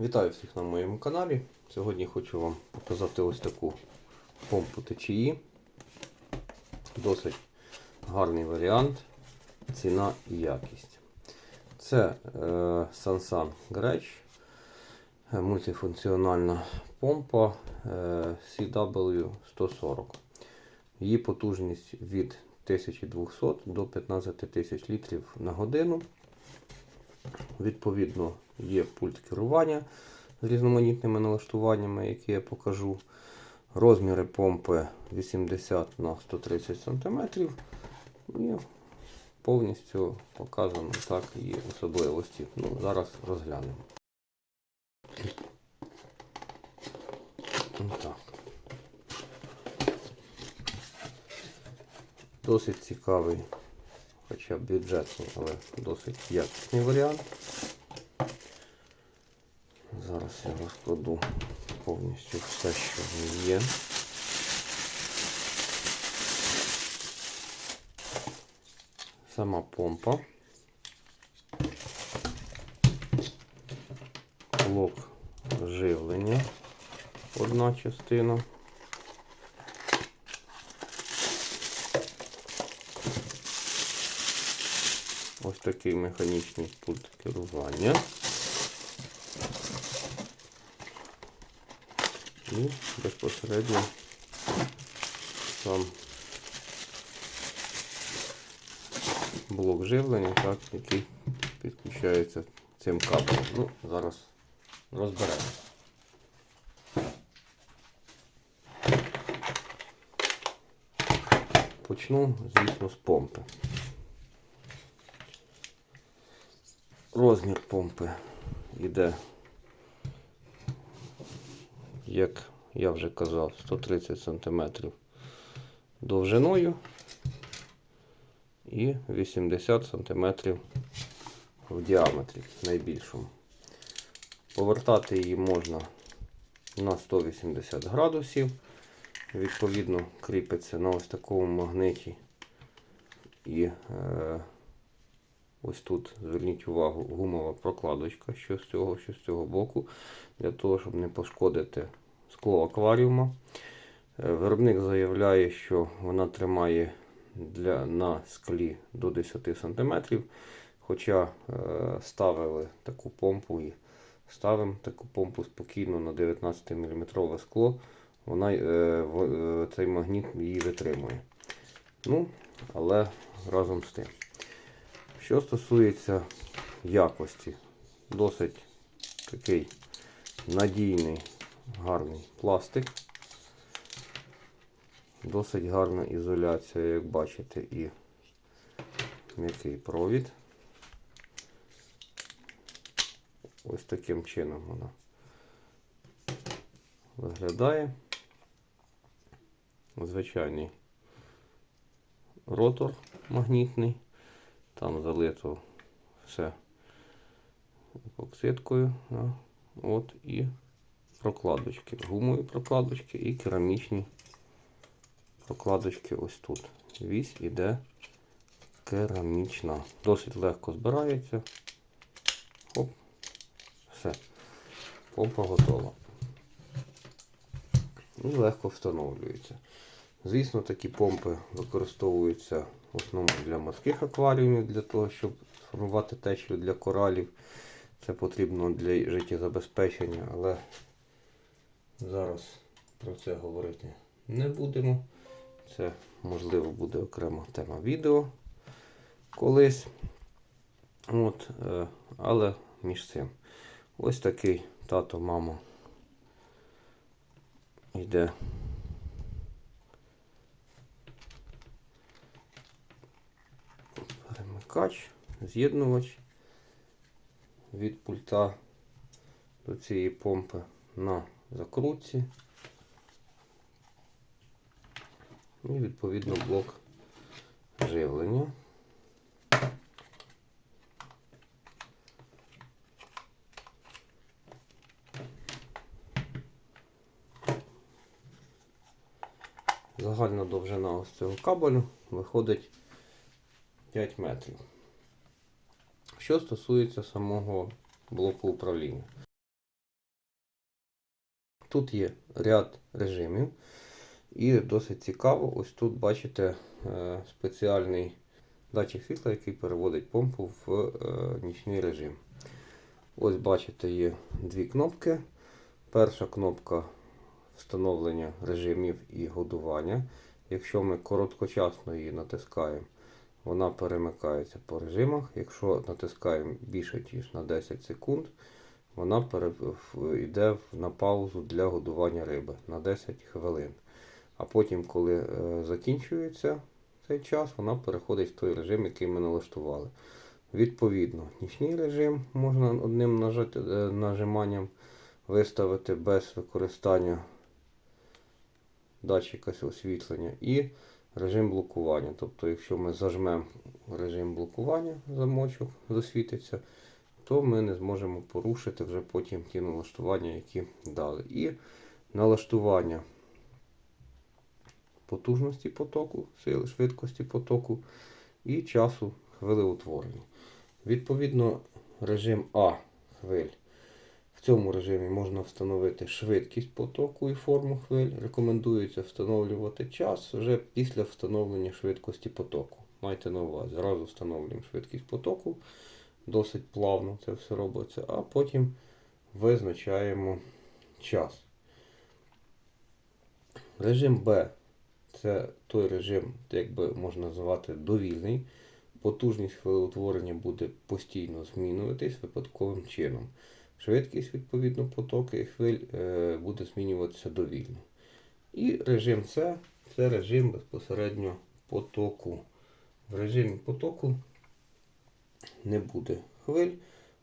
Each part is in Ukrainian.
Вітаю всіх на моєму каналі. Сьогодні хочу вам показати ось таку помпу течії. Досить гарний варіант, ціна і якість. Це е, Sansan е, мультифункціональна помпа е, CW140. Її потужність від 1200 до 15 тисяч літрів на годину. Відповідно, є пульт керування з різноманітними налаштуваннями, які я покажу. Розміри помпи 80 на 130 см. І повністю показано так її особливості. Ну, Зараз розглянемо. Так. Досить цікавий, хоча бюджетний, але досить якісний варіант. Зараз я розкладу повністю все, що в ній є. Сама помпа. Блок живлення. Одна частина. Ось такий механічний пульт керування. І безпосередньо сам блок живлення, так, який підключається цим кабелем. Ну, зараз розберемо. Почну, звісно, з помпи. Розмір помпи йде, як я вже казав, 130 см довжиною і 80 см в діаметрі найбільшому. Повертати її можна на 180 градусів. Відповідно, кріпиться на ось такому магниті. І е, ось тут зверніть увагу гумова прокладочка, що з цього, що з цього боку, для того, щоб не пошкодити скло акваріума. Е, Виробник заявляє, що вона тримає для, на склі до 10 см. Хоча е, ставили таку помпу і ставимо таку помпу спокійно на 19 мм скло, вона, е, в, е, цей магніт її витримує. Ну, але разом з тим. Що стосується якості, досить такий надійний, гарний пластик. Досить гарна ізоляція, як бачите, і м'який провід. Ось таким чином вона виглядає. Звичайний ротор магнітний. Там залито все епоксидкою. От і прокладочки, гумові прокладочки і керамічні прокладочки ось тут. Вісь іде керамічна. Досить легко збирається. Оп, все. Помпа готова. І легко встановлюється. Звісно, такі помпи використовуються в основному для морських акваріумів, для того, щоб сформувати течію для коралів. Це потрібно для життєзабезпечення, але зараз про це говорити не будемо. Це, можливо, буде окрема тема відео колись. От, е, Але між цим. Ось такий тато, мама йде. Перемикач, з'єднувач від пульта до цієї помпи на закрутці. І відповідно блок живлення. Загальна довжина ось цього кабелю виходить 5 метрів. Що стосується самого блоку управління. Тут є ряд режимів. І досить цікаво, ось тут бачите е, спеціальний датчик світла, який переводить помпу в е, нічний режим. Ось бачите, є дві кнопки. Перша кнопка встановлення режимів і годування. Якщо ми короткочасно її натискаємо, вона перемикається по режимах. Якщо натискаємо більше ніж на 10 секунд, вона йде на паузу для годування риби на 10 хвилин. А потім, коли е, закінчується цей час, вона переходить в той режим, який ми налаштували. Відповідно, нічний режим можна одним е, нажиманням виставити без використання датчика освітлення і режим блокування. Тобто, якщо ми зажмемо режим блокування, замочок засвітиться, то ми не зможемо порушити вже потім ті налаштування, які дали. І налаштування потужності потоку, сили, швидкості потоку і часу хвилеутворення. Відповідно, режим А хвиль. В цьому режимі можна встановити швидкість потоку і форму хвиль. Рекомендується встановлювати час вже після встановлення швидкості потоку. Майте на увазі, зразу встановлюємо швидкість потоку, досить плавно це все робиться, а потім визначаємо час. Режим Б це той режим, як би можна назвати, довільний. Потужність хвилеутворення буде постійно змінюватись випадковим чином. Швидкість, відповідно, потоки і хвиль е, буде змінюватися довільно. І режим С це режим безпосередньо потоку. В режимі потоку не буде хвиль,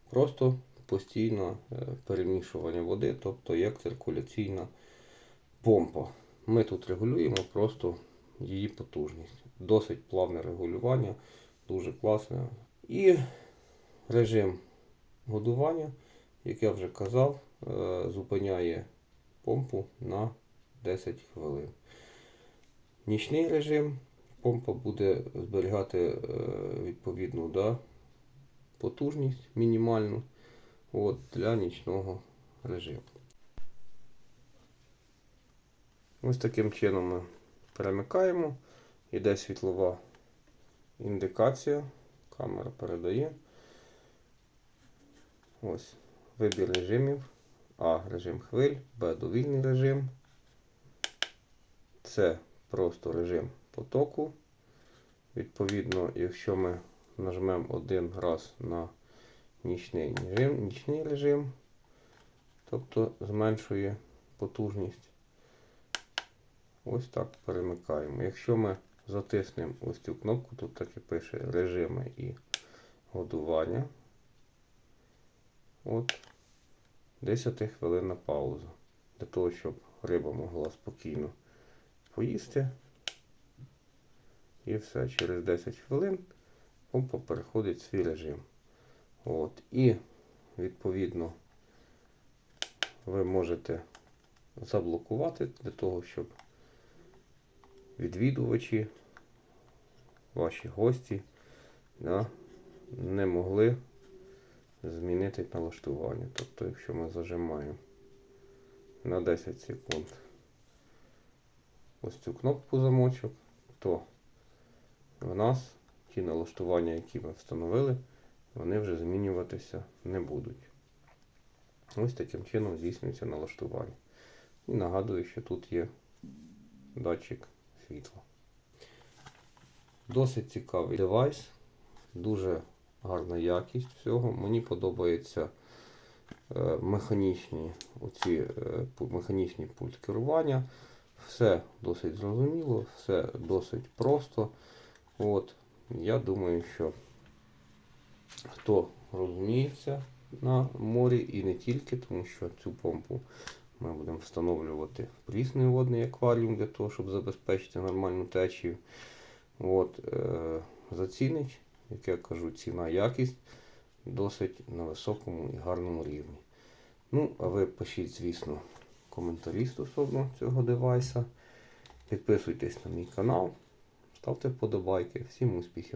просто постійне перемішування води, тобто як циркуляційна помпа. Ми тут регулюємо просто її потужність. Досить плавне регулювання, дуже класне. І режим годування, як я вже казав, е, зупиняє помпу на 10 хвилин. Нічний режим помпа буде зберігати е, відповідну да, потужність мінімальну от, для нічного режиму. Ось таким чином ми перемикаємо. Іде світлова індикація. Камера передає. Ось вибір режимів. А режим хвиль, Б довільний режим. С просто режим потоку. Відповідно, якщо ми нажмемо один раз на нічний режим, нічний режим, тобто зменшує потужність. Ось так перемикаємо. Якщо ми затиснемо ось цю кнопку, тут так і пише режими і годування. От 10 хвилинна пауза. Для того, щоб риба могла спокійно поїсти. І все, через 10 хвилин помпа переходить в свій режим. От. І відповідно ви можете заблокувати для того, щоб відвідувачі, ваші гості да, не могли змінити налаштування. Тобто, якщо ми зажимаємо на 10 секунд ось цю кнопку замочок, то в нас ті налаштування, які ми встановили, вони вже змінюватися не будуть. Ось таким чином здійснюється налаштування. І нагадую, що тут є датчик світла. Досить цікавий девайс, дуже гарна якість всього. Мені подобаються е, механічні, оці, е, механічні пульт керування. Все досить зрозуміло, все досить просто. От, я думаю, що хто розуміється на морі і не тільки, тому що цю помпу ми будемо встановлювати в прісний водний акваріум для того, щоб забезпечити нормальну течію. От, е, зацінить, як я кажу, ціна якість досить на високому і гарному рівні. Ну, а ви пишіть, звісно, коментарі стосовно цього девайса. Підписуйтесь на мій канал, ставте вподобайки. Всім успіхів!